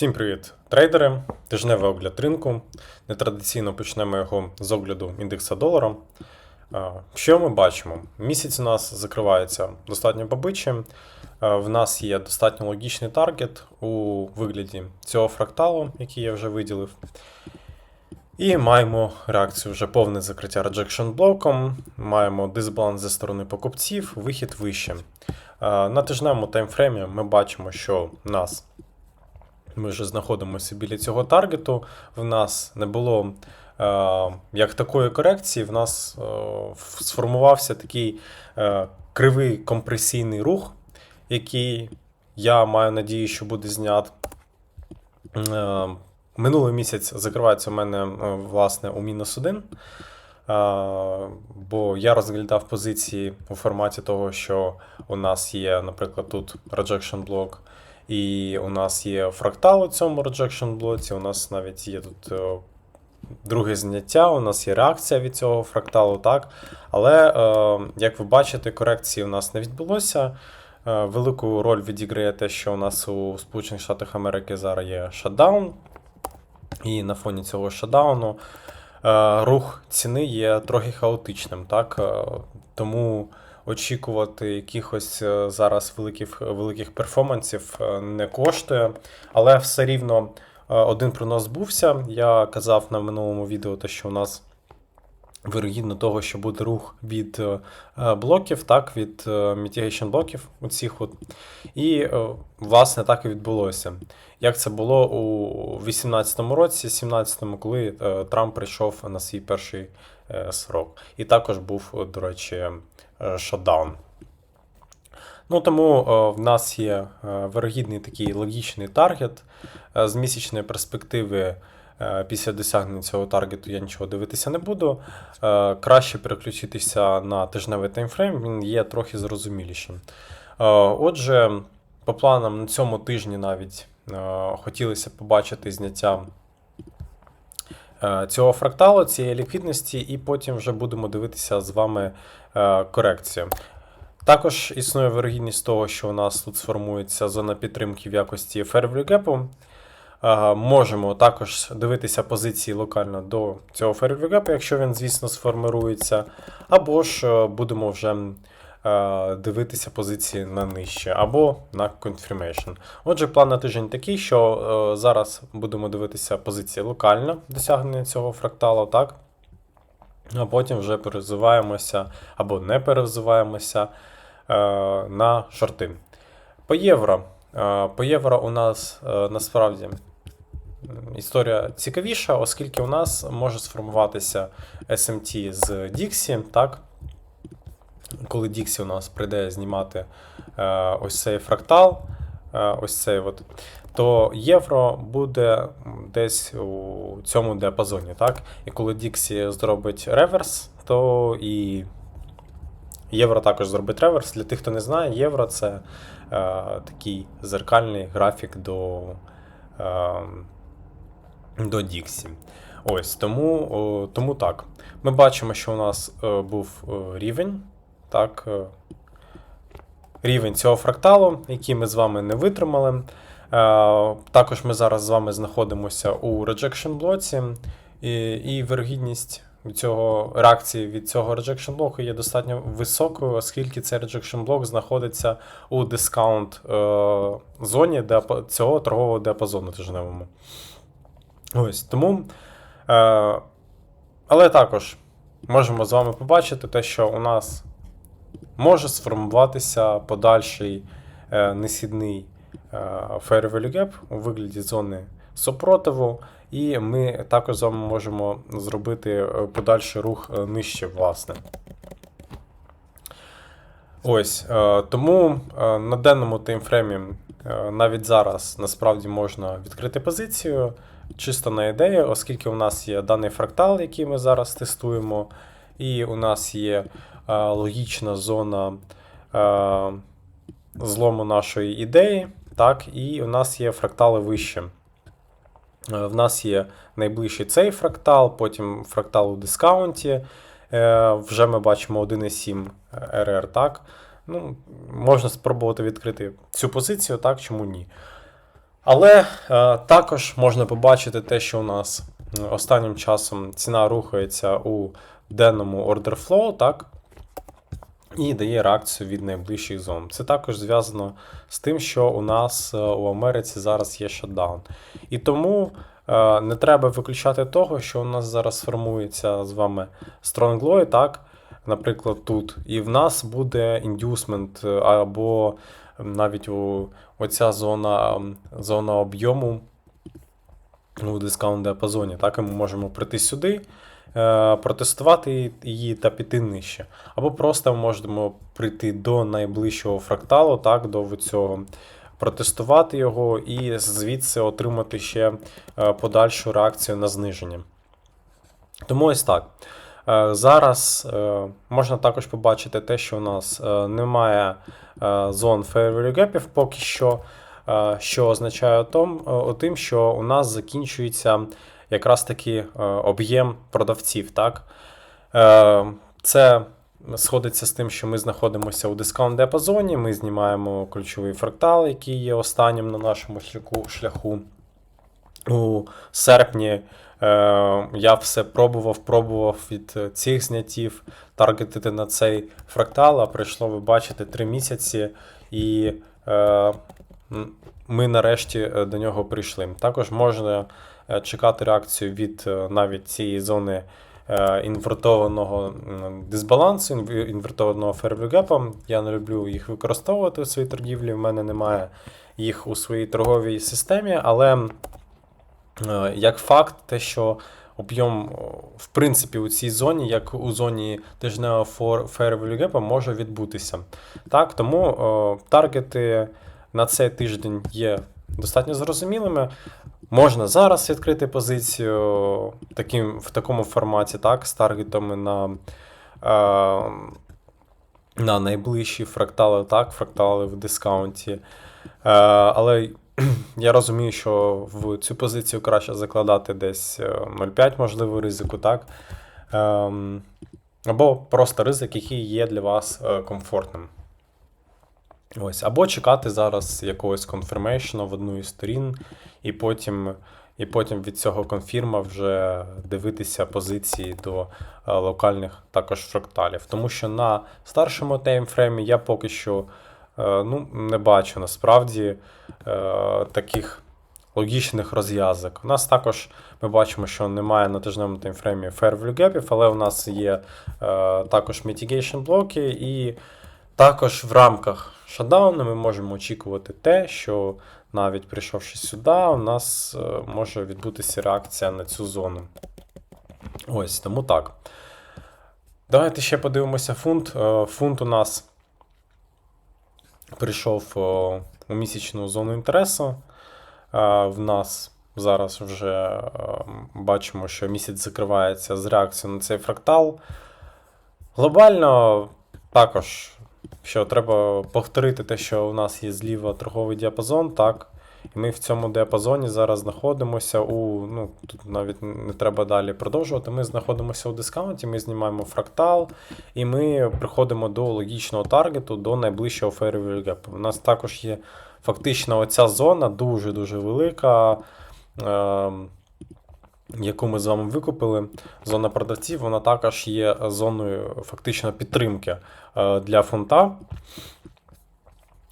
Всім привіт, трейдери! Тижневий огляд ринку. Нетрадиційно почнемо його з огляду індекса долара. Що ми бачимо? Місяць у нас закривається достатньо побичим. В нас є достатньо логічний таргет у вигляді цього фракталу, який я вже виділив. І маємо реакцію вже повне закриття rejection блоком. Маємо дисбаланс зі сторони покупців, вихід вище. На тижневому таймфреймі ми бачимо, що в нас ми вже знаходимося біля цього таргету. В нас не було е, як такої корекції, в нас е, сформувався такий е, кривий компресійний рух, який я маю надію, що буде знят. Минулий місяць закривається у мене власне у мінус 1. Бо я розглядав позиції у форматі того, що у нас є, наприклад, тут rejection блок, і у нас є фрактал у цьому rejection блоці, у нас навіть є тут е, друге зняття, у нас є реакція від цього фракталу, так. Але, е, як ви бачите, корекції у нас не відбулося. Е, Велику роль відіграє те, що у нас у Сполучених Штатах Америки зараз є шатдаун. І на фоні цього шатдауну рух ціни є трохи хаотичним. Так? Тому очікувати якихось е, зараз великих, великих перформансів е, не коштує, але все рівно е, один прогноз збувся. Я казав на минулому відео, те, що у нас вирогідно того, що буде рух від блоків, так, від mitigation блоків у цих от. І, власне, так і відбулося. Як це було у 18-му році, 17-му, коли Трамп прийшов на свій перший срок. І також був, до речі, шатдаун. Ну, тому е, в нас є е, вирогідний такий логічний таргет. Е, з місячної перспективи е, після досягнення цього таргету я нічого дивитися не буду. Е, краще переключитися на тижневий таймфрейм, він є трохи зрозумілішим. Е, отже, по планам на цьому тижні навіть е, хотілося побачити зняття е, цього фракталу, цієї ліквідності, і потім вже будемо дивитися з вами е, корекцію. Також існує вирогідність того, що у нас тут сформується зона підтримки в якості. Е, Можемо також дивитися позиції локально до цього gap, якщо він, звісно, сформирується. Або ж е, будемо вже е, дивитися позиції на нижче, або на confirmation. Отже, план на тиждень такий, що е, зараз будемо дивитися позиції локально досягнення цього фракталу, так? А потім вже перевзуваємося або не перевзуваємося е, на шорти. По євро. Е, по євро у нас е, насправді історія цікавіша, оскільки у нас може сформуватися SMT з Dixie, так? Коли Dixie у нас прийде знімати е, ось цей фрактал, е, ось цей от, то євро буде десь у цьому діапазоні. Так? І коли Dixie зробить реверс, то і євро також зробить реверс. Для тих, хто не знає, євро це е, такий зеркальний графік до, е, до Dixie. Ось тому, о, тому так. Ми бачимо, що у нас е, був е, рівень. Так, е, рівень цього фракталу, який ми з вами не витримали. Е, Також ми зараз з вами знаходимося у rejection блоці, і, і вирогідність від цього реакції від цього rejection блоку є достатньо високою, оскільки цей rejection блок знаходиться у дискаунт е, зоні цього торгового діапазону тижневому. Ось тому. Е, але також можемо з вами побачити те, що у нас може сформуватися подальший е, несхідний е, fair value gap у вигляді зони супротиву, і ми також з вами можемо зробити е, подальший рух нижче, власне. Ось, тому на денному таймфреймі навіть зараз насправді можна відкрити позицію чисто на ідею, оскільки у нас є даний фрактал, який ми зараз тестуємо, і у нас є логічна зона е, злому нашої ідеї, так, і у нас є фрактали вище. Е, В нас є найближчий цей фрактал, потім фрактал у дискаунті. Е, Вже ми бачимо 1,7 RR, так. Ну, можна спробувати відкрити цю позицію, так, чому ні. Але е, також можна побачити те, що у нас останнім часом ціна рухається у денному order flow, так? І дає реакцію від найближчих зон. Це також зв'язано з тим, що у нас е, у Америці зараз є шатдаун. І тому е, не треба виключати того, що у нас зараз формується з вами Low, так? Наприклад, тут. І в нас буде індюсмент е, або навіть у, оця зона, зона об'єму у дискаунт діапазоні. Так, і ми можемо прийти сюди, протестувати її та піти нижче. Або просто можемо прийти до найближчого фракталу, так, до цього, протестувати його і звідси отримати ще е, подальшу реакцію на зниження. Тому ось так. Е, Зараз е, можна також побачити те, що у нас е, немає е, зон Fair Value Gapів поки що, е, що означає е, тим, що у нас закінчується якраз таки е, об'єм продавців. Так? Е, Це сходиться з тим, що ми знаходимося у дискаунт діапазоні, ми знімаємо ключовий фрактал, який є останнім на нашому шляху. У серпні е, я все пробував, пробував від цих знятів таргетити на цей фрактал, а пройшло, ви бачите, 3 місяці, і ми нарешті е, до нього прийшли. Також можна е, чекати реакцію від е, навіть цієї зони інвертованого дисбалансу, інвертованого фервігепа. Я не люблю їх використовувати у своїй торгівлі. В мене немає їх у своїй торговій системі, але як факт, те, що об'єм, в принципі, у цій зоні, як у зоні тижневого gap, може відбутися. Так, тому о, таргети на цей тиждень є достатньо зрозумілими. Можна зараз відкрити позицію таким, в такому форматі, так, з таргетами на, е, на найближчі фрактали, так, фрактали в дискаунті. Е, але я розумію, що в цю позицію краще закладати десь е, 0,5, можливо, ризику, так? Ем, або просто ризик, який є для вас е, комфортним. Ось, або чекати зараз якогось конфірмейшну в одну із сторін, і потім, і потім від цього конфірма вже дивитися позиції до е, локальних також фракталів. Тому що на старшому таймфреймі я поки що е, ну, не бачу насправді е, таких логічних розв'язок. У нас також ми бачимо, що немає на тижневому таймфреймі fair value gapів, але у нас є також mitigation блоки, і також в рамках шатдауну ми можемо очікувати те, що навіть прийшовши сюди, у нас е, може відбутися реакція на цю зону. Ось, тому так. Давайте ще подивимося фунт. Е, Фунт у нас прийшов е, у місячну зону інтересу. В нас зараз вже бачимо, що місяць закривається з реакцією на цей фрактал. Глобально також, що треба повторити те, що у нас є зліва торговий діапазон, так. І ми в цьому діапазоні зараз знаходимося у. Ну, тут навіть не треба далі продовжувати. Ми знаходимося у дискаунті, ми знімаємо фрактал, і ми приходимо до логічного таргету, до найближчого fair gap. У нас також є фактично оця зона дуже-дуже велика. Е- яку ми з вами викупили, зона продавців, вона також є зоною фактично підтримки е, для фунта.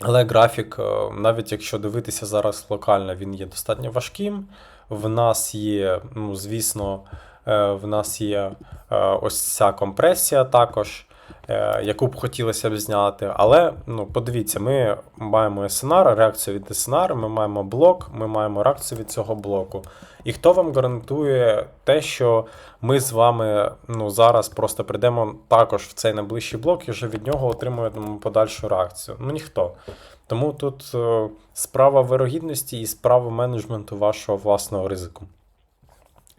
Але графік, е, навіть якщо дивитися зараз локально, він є достатньо важким. В нас є, ну, звісно, е, в нас є ось ця компресія також, яку б хотілося б зняти. Але ну, подивіться, ми маємо SNR, реакцію від SNR, ми маємо блок, ми маємо реакцію від цього блоку. І хто вам гарантує те, що ми з вами ну, зараз просто прийдемо також в цей найближчий блок і вже від нього отримуємо подальшу реакцію? Ну ніхто. Тому тут е, справа вирогідності і справа менеджменту вашого власного ризику.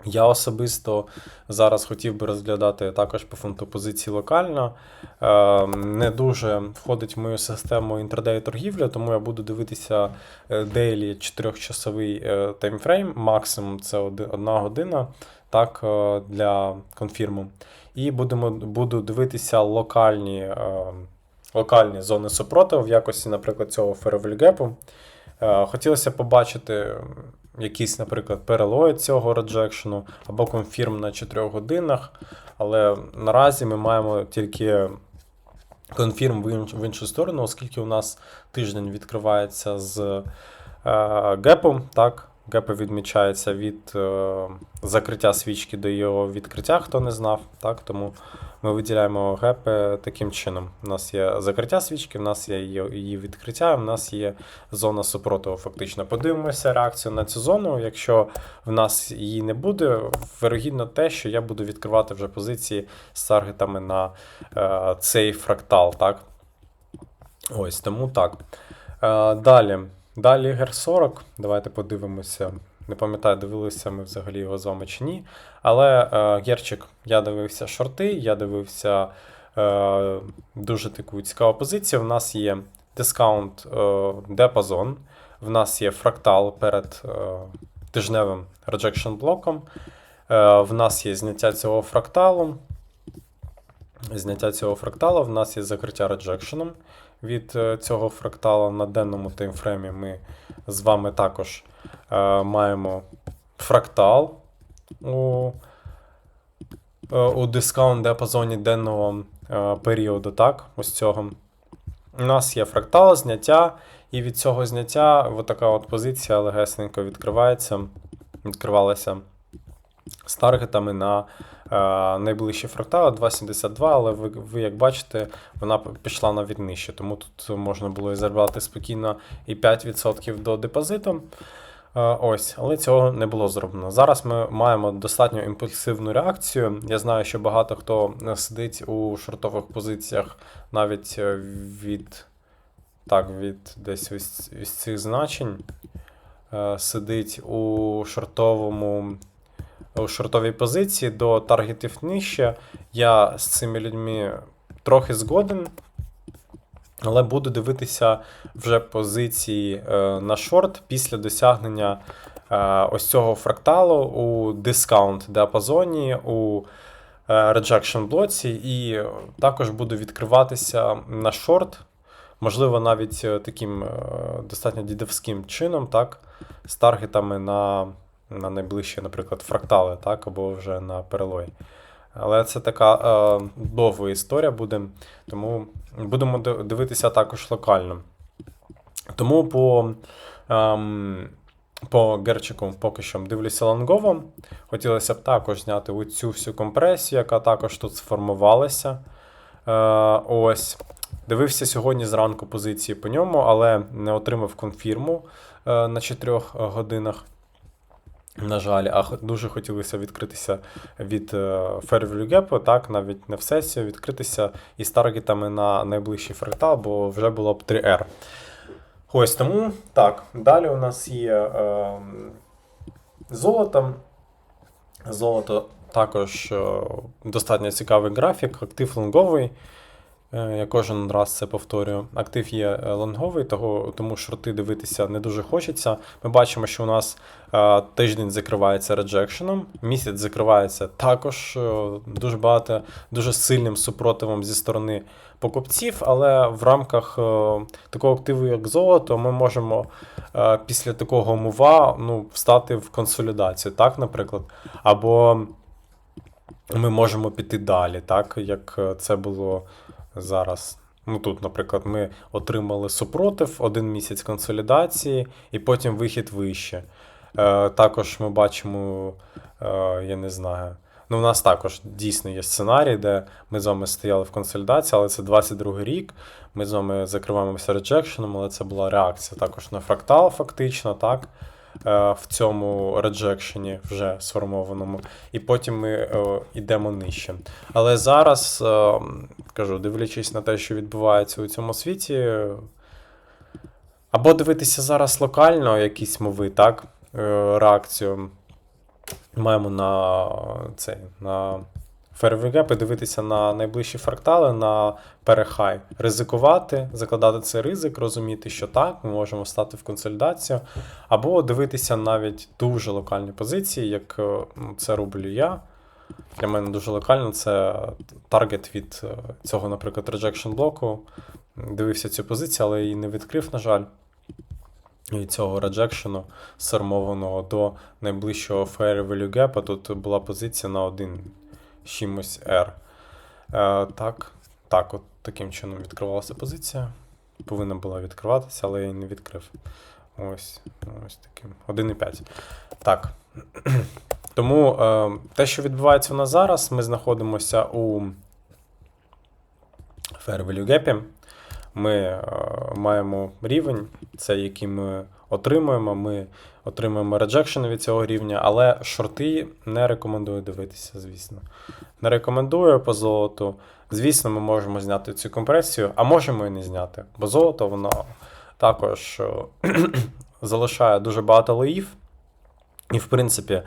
Я особисто зараз хотів би розглядати також по фунту позиції локально. Е, Не дуже входить в мою систему інтердей торгівлі, тому я буду дивитися дейлі 4-часовий е, таймфрейм, максимум це одна година так, е, для конфірму. І будемо, буду дивитися локальні, е, локальні зони супротиву в якості, наприклад, цього. Е, Хотілося побачити якийсь, наприклад, перелой цього реджекшену або конфірм на 4 годинах, але наразі ми маємо тільки конфірм в іншу сторону, оскільки у нас тиждень відкривається з е, гепом, так? Гепи відмічається від е, закриття свічки до його відкриття, хто не знав. Так? Тому ми виділяємо гепи таким чином. У нас є закриття свічки, в нас є її відкриття, в нас є зона супротиву. Фактично. Подивимося реакцію на цю зону. Якщо в нас її не буде, вирогідно те, що я буду відкривати вже позиції з таргетами на е, цей фрактал. Так? Ось тому так. Е, далі. Далі гер 40. Давайте подивимося. Не пам'ятаю, дивилися ми взагалі його з вами чи ні. Але е, герчик, я дивився шорти, я дивився е, дуже таку цікаву позицію. В нас є дискаунт е, депазон, в нас є фрактал перед е, тижневим rejection блоком. Е, в нас є зняття цього фракталу. Зняття цього фракталу, в нас є закриття реджекшеном від е, цього фрактала на денному таймфреймі. Ми з вами також е, маємо фрактал у, е, у дискаунт диапазоні денного періоду. Так, ось цього. У нас є фрактал, зняття, і від цього зняття от от позиція легесенько відкривається, відкривалася з таргетами на найближчі фрактали 2,72, але ви, ви, як бачите, вона пішла навіть нижче, тому тут можна було і заробляти спокійно і 5% до депозиту. Е, Ось, але цього не було зроблено. Зараз ми маємо достатньо імпульсивну реакцію. Я знаю, що багато хто е, сидить у шортових позиціях навіть е, від, так, від десь ось цих значень. Е, Сидить у шортовому у шортовій позиції до таргетів нижче. Я з цими людьми трохи згоден, але буду дивитися вже позиції е, на шорт після досягнення е, ось цього фракталу у дискаунт діапазоні, у е, rejection блоці, і також буду відкриватися на шорт. Можливо, навіть таким достатньо дідовським чином, так, з таргетами на, на найближчі, наприклад, фрактали, так, або вже на перелої. Але це така е, довга історія буде, тому будемо дивитися також локально. Тому по, ем, по герчику поки що дивлюся лонгово. Хотілося б також зняти оцю всю компресію, яка також тут сформувалася. Е, ось. Дивився сьогодні зранку позиції по ньому, але не отримав конфірму е, на 4 годинах. На жаль, а дуже хотілося відкритися від е, Fairview Gap, так, навіть не в сесію, відкритися із таргетами на найближчий фрактал, бо вже було б 3R. Ось тому так. Далі у нас є е, золото. Золото також е, достатньо цікавий графік, актив лонговий. Е, Я кожен раз це повторюю. Актив є е, лонговий, того, тому шорти дивитися не дуже хочеться. Ми бачимо, що у нас е, тиждень закривається реджекшеном, місяць закривається також дуже багато, дуже сильним супротивом зі сторони покупців, але в рамках такого активу, як золото, ми можемо після такого мува ну, встати в консолідацію, так, наприклад. Або ми можемо піти далі, так, як це було зараз. Ну тут, наприклад, ми отримали супротив, один місяць консолідації, і потім вихід вище. Е, також ми бачимо, е, я не знаю. Ну, у нас також дійсно є сценарій, де ми з вами стояли в консолідації, але це 22 рік. Ми з вами закриваємося реджекшеном, але це була реакція також на фрактал, фактично, так. Е, В цьому реджекшені вже сформованому, і потім ми е, йдемо нижче. Але зараз, е, кажу, дивлячись на те, що відбувається у цьому світі, або дивитися зараз локально якісь мови, так, реакцію маємо на цей, на Fairview дивитися на найближчі фрактали, на перехай, ризикувати, закладати цей ризик, розуміти, що так, ми можемо стати в консолідацію, або дивитися навіть дуже локальні позиції, як е, це роблю я. Для мене дуже локально це таргет від е, цього, наприклад, rejection блоку. Дивився цю позицію, але її не відкрив, на жаль. від цього реджекшену сформованого до найближчого fair value gap. Тут була позиція на 1 з чимось R. Е, так, так, от таким чином відкривалася позиція. Повинна була відкриватися, але я її не відкрив. Ось, ось таким. 1,5. Так. Тому е, те, що відбувається у нас зараз, ми знаходимося у Fair Value Gap. Ми е, маємо рівень, це який ми отримуємо. Ми отримуємо реджекшн від цього рівня, але шорти не рекомендую дивитися, звісно. Не рекомендую по золоту. Звісно, ми можемо зняти цю компресію, а можемо і не зняти. Бо золото воно також е, залишає дуже багато лоїв. І, в принципі,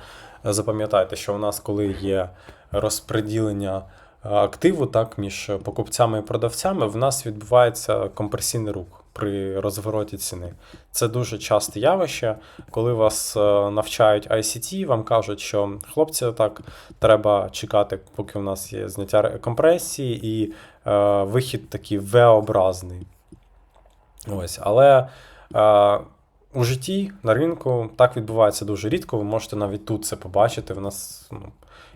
запам'ятайте, що у нас, коли є розподілення е, активу так, між покупцями і продавцями, в нас відбувається компресійний рух при розвороті ціни. Це дуже часте явище, коли вас е, навчають ICT, вам кажуть, що хлопці, так, треба чекати, поки у нас є зняття компресії, і е, вихід такий V-образний. Ось, але е, у житті на ринку так відбувається дуже рідко. Ви можете навіть тут це побачити. В нас ну,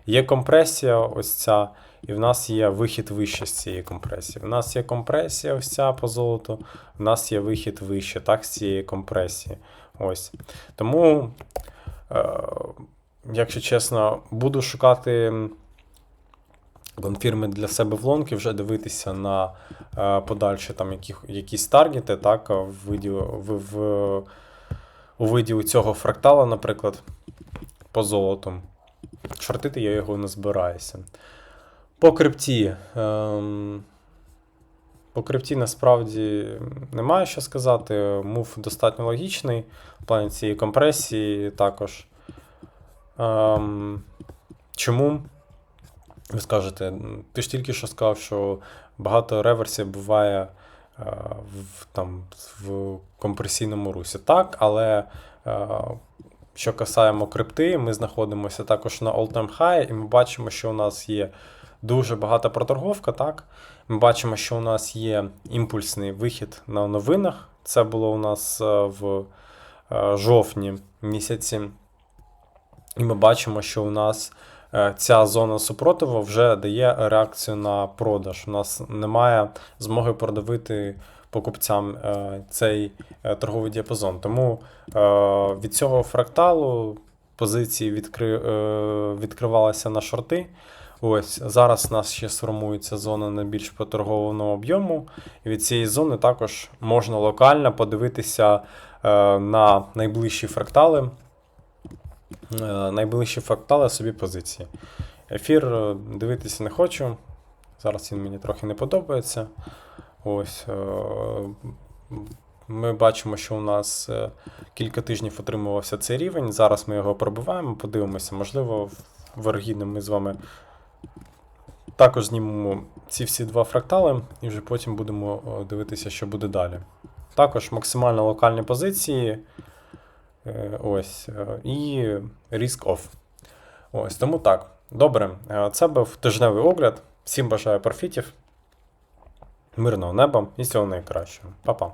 є компресія, ось ця, і в нас є вихід вище з цієї компресії. В нас є компресія, ось по золоту, в нас є вихід вище, так, з цієї компресії. Ось. Тому, е, якщо чесно, буду шукати. Конфірми для себе в лонки, вже дивитися на е, подальші там які, якісь таргети, так, в в, в, у виді цього фрактала, наприклад, по золоту. Шортити я його не збираюся. По крипті. Ем, по крипті насправді немає що сказати. Мув достатньо логічний. В плані цієї компресії також. Ем, чому? Ви скажете, ти ж тільки що сказав, що багато реверсів буває е, в, там, в компресійному русі. Так, але е, що касаємо крипти, ми знаходимося також на all-time high, і ми бачимо, що у нас є дуже багата проторговка. так. Ми бачимо, що у нас є імпульсний вихід на новинах. Це було у нас е, в жовтні місяці. І ми бачимо, що у нас Е, ця зона супротиву вже дає реакцію на продаж. У нас немає змоги продавити покупцям е, цей е, торговий діапазон. Тому від цього фракталу позиції відкри... відкривалися на шорти. Ось Зараз у нас ще сформується зона найбільш поторгованого об'єму. І від цієї зони також можна локально подивитися на найближчі фрактали. Е, найближчі фрактали собі позиції. Ефір е, дивитися не хочу. Зараз він мені трохи не подобається. Ось. Е, ми бачимо, що у нас кілька тижнів отримувався цей рівень. Зараз ми його пробиваємо, подивимося, можливо, вирогідно ми з вами також знімемо ці всі два фрактали і вже потім будемо дивитися, що буде далі. Також максимально локальні позиції. Е, ось, е, І Risk Off. Ось, Тому так. Добре, е, це був тижневий огляд. Всім бажаю профітів, мирного неба і всього найкращого. Па-па.